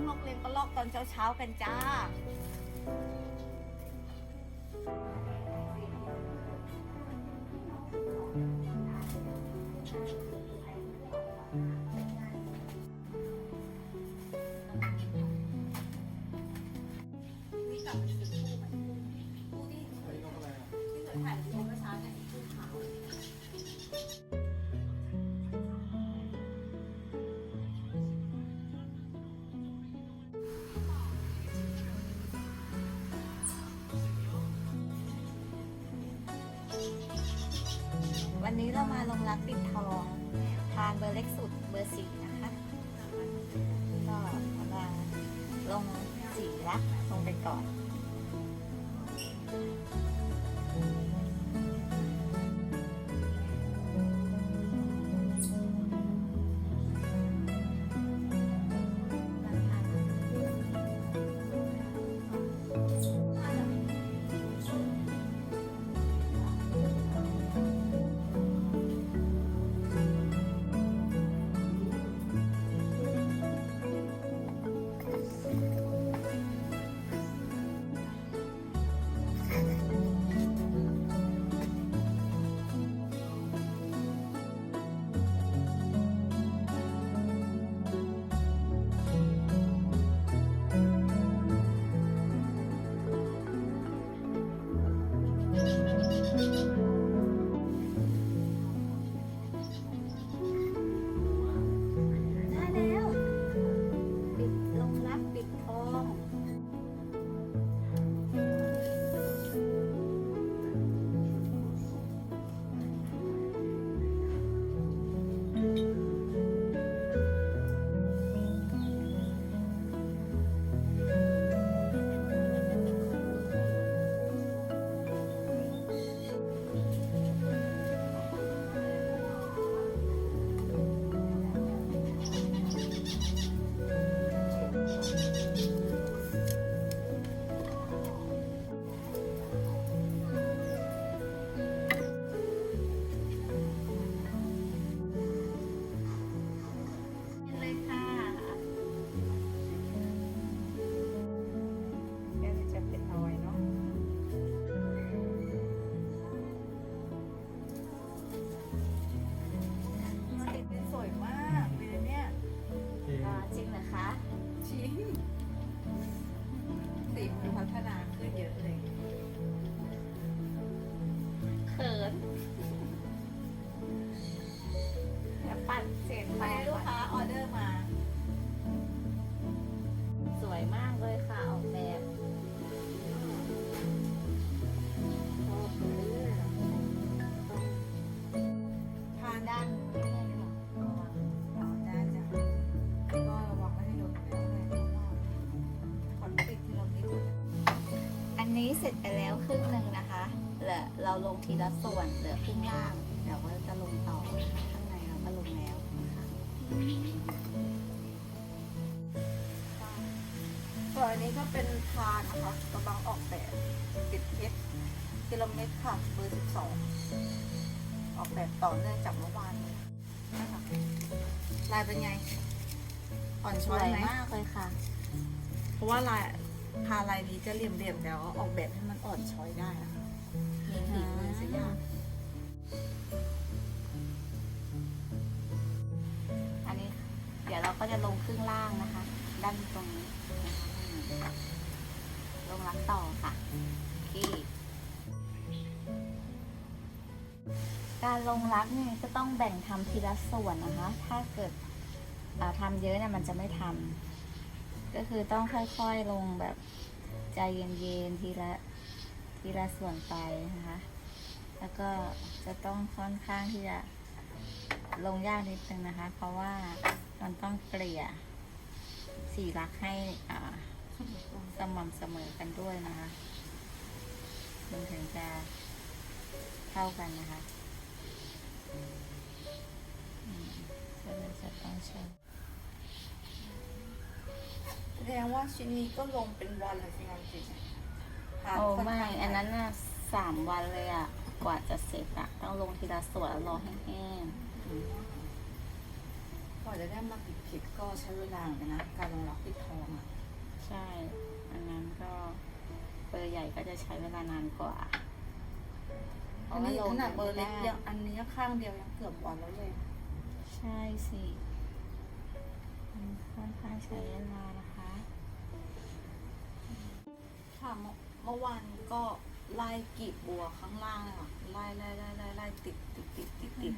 ลี้ยงนกเลี้ยงกระรอกตอนเช้าๆกันจ้านี่กลั นี้เรามาลงรักปิดทองทานเบอร์เล็กสุดเบอร์สี่นะคะ ก็มาลงลงสีละลงไปก่อน เสร็จไปแล้วครึ่งหนึ่งนะคะเหลือเราลงทีละส่วนเหลือครึ่งล่างเดี๋ยวก็จะลงต่อข้างในเราก็ลงแล้วนะคะส่วนอันนี้ก็เป็นพานนะคะกำลังออกแบบปิดเพชรกิโลเมตรค่ะเบอร์สิบสองออกแบบต่อเนื่องจากเมื่อวานเลยนะคะลายเป็นไงอ่อนสช้อวยยไหมมากเลยค่ะ เพราะว่าลาย พาลายนี้จะเหลี่ยมๆแล้วออกแบบให้มันอ่อนช้อยได้อะค่ะมีฝีมือสักอย่างอันนี้เดี๋ยวเราก็จะลงครึ่งล่างนะคะ ด้านตรงนี้นะคะลงรักต่อค่ะโอเคการลงรักเนี่ยก็ต้องแบ่งทำทีละส่วนนะคะ ถ้าเกิดอ่าทำเยอะเนี่ยมันจะไม่ทำ ก็คือต้องค่อยๆลงแบบใจเย็นๆทีละทีละส่วนไปนะคะ แล้วก็จะต้องค่อนข้างที่จะลงยากนิดนึงนะคะ เพราะว่ามันต้องเกลี่ยสีรักให้สม่ำเสมอกันด้วยนะคะ มันถึงจะเท่ากันนะคะ ว่าชิ้นนี้ก็ลงเป็นวันเลยสิงานจริงพาโอ้ค่นไม่ ข้างอันนั้นน่ะสามวันเลยอะกว่าจะเสร็จอะต้องลงทีละส่วนแล้วรอให้แห้งก็ว่าจะได้มาปิดผิดก็ใช้เวลาเหมือนกันนะ การลงรักปิดทองอะใช่ อันนั้นก็เบอร์ใหญ่ก็จะใช้เวลานานกว่าอันนี้พะขว่นาดเบอร์เล็กได้ยังอันนี้ข้างเดียวยังเกือบวันแล้วเลย ใช่สิมันค่อนข้างใช้เวลานะ คะค่ะเมื่อเมื่อวานก็ไล่กลีบบัวข้างล่างเลยค่ะไล่ไล่ไล่ไล่ไล่ติดติดติดติดติด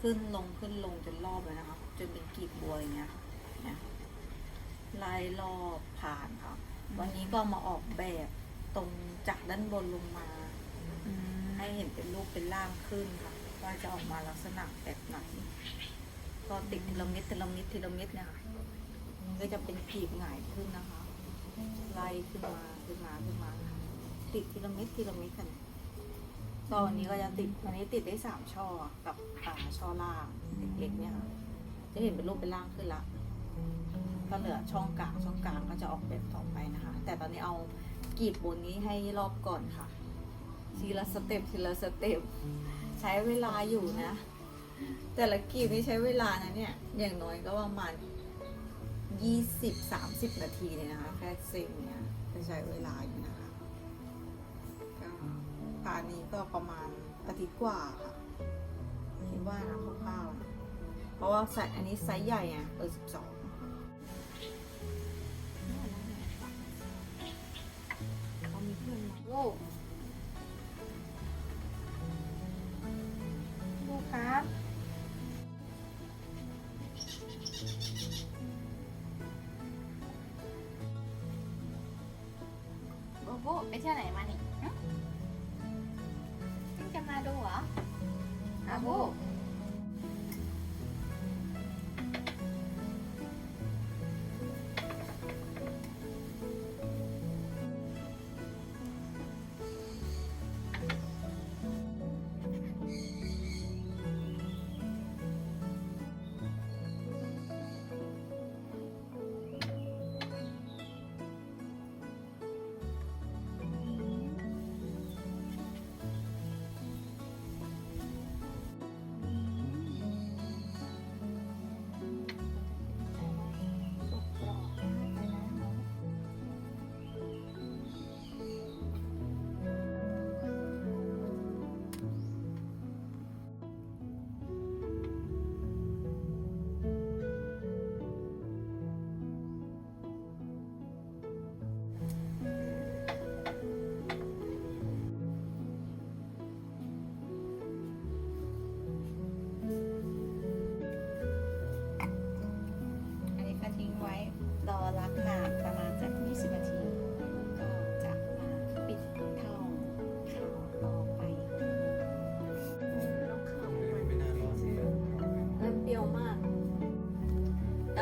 ขึ้นลงขึ้นลงจนรอบเลยนะคะจนเป็นกลีบบัวอย่างเงี้ยค่ะเนี่ยไล่รอบผ่านค่ะ วันนี้ก็มาออกแบบตรงจากด้านบนลงมาอืมให้เห็นเป็นรูปเป็นร่างขึ้นค่ะว่าจะออกมาลักษณะแบบไหนก็ติดทีละเม็ดทีละเม็ดทีละเม็ดเนี่ยค่ะก็จะเป็นกลีบหงายขึ้นนะคะ ไล่ขึ้นมาขึ้นมาขึ้นมา ติดทีละเม็ดทีละเม็ดกันก็วันนี้ก็จะติดวันนี้ติดได้สามช่อกับอ่าช่อล่างเล็กๆเนี่ยค่ะจะเห็นเป็นรูปเป็นร่างขึ้นละก็เหลือช่องกลางช่องกลางก็จะออกแบบต่อไปนะคะ แต่ตอนนี้เอากรีบบนนี้ให้รอบก่อนค่ะทีละสเต็ปทีละสเต็ปใช้เวลาอยู่นะ แต่ละกรีบนี่ใช้เวลานะเนี่ย อย่างน้อยก็ประมาณ ยี่สิบสามสิบนาทีเลยนะคะ แค่เซ็งเนี่ยจะใช้เวลาอยู่นะคะก็พานนี้ก็ประมาณอาทิตย์กว่าค่ะคิดว่านะคร่าวๆนะเพราะว่าไซส์อันนี้ไซส์ใหญ่ไงเบอร์สิบสองเขามีเพื่อนมาลูกลูกครับ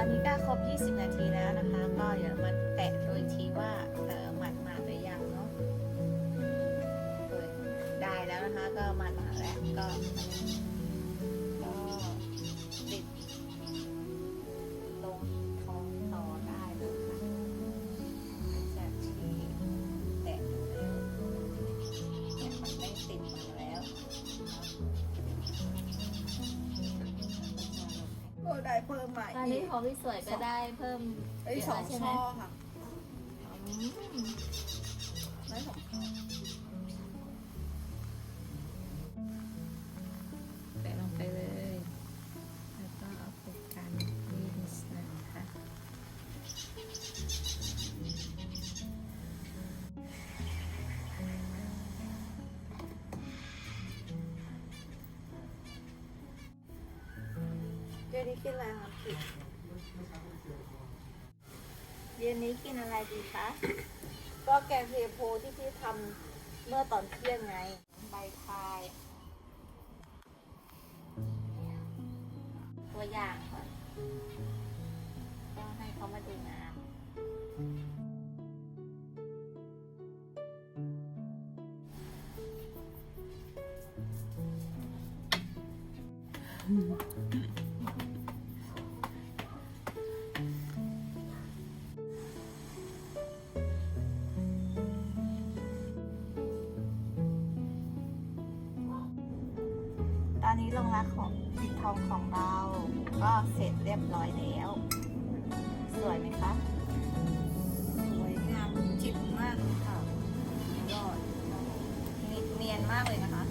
อนนี้ก็ครบ 20 นาทีแล้วนะคะ ก็เดี๋ยวมาแตะดูอีกทีว่าเออหมัดมาหรือยังเนาะได้แล้วนะคะ ก็หมัดมาแล้วก็ ได้เพิ่มใหม่ตอนนี้ของพี่สวยก็ได้เพิ่มไอ้ยเยะสองใช่ไหมช่อค่ะอืม ได้สองช่อ ยวนี้กินอะไรคะพี่เย็นนี้กินอะไรดีคะ ก็แกงเทโพที่พี่ทำเมื่อตอนเที่ยงไง ใบพาย ลงรักของปิดทองของเรา ก็เสร็จเรียบร้อยแล้ว สวยไหมคะสวยงามจิตมากเลยค่ะยอดเนียนมากเลยนะคะ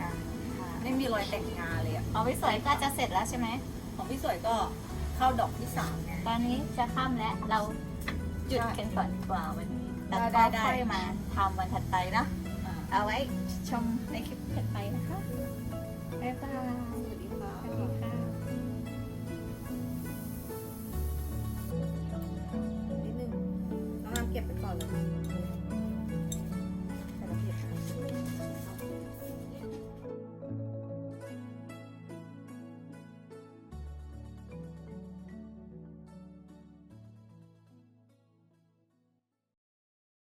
ค่ะไม่มีรอยแต่งงานเลยอะเอาไว้สวยก็จะเสร็จแล้วใช่ไหมของพี่สวยก็เข้าดอกที่สามไงตอนนี้จะค่ำแล้วเราจุดกันก่อนดีกว่าวันนี้ได้แล้วได้ก็ได้ค่อยมาทำวันถัดไปเนาะอ่าเอาไว้ชมในคลิปถัดไปนะคะ บ๊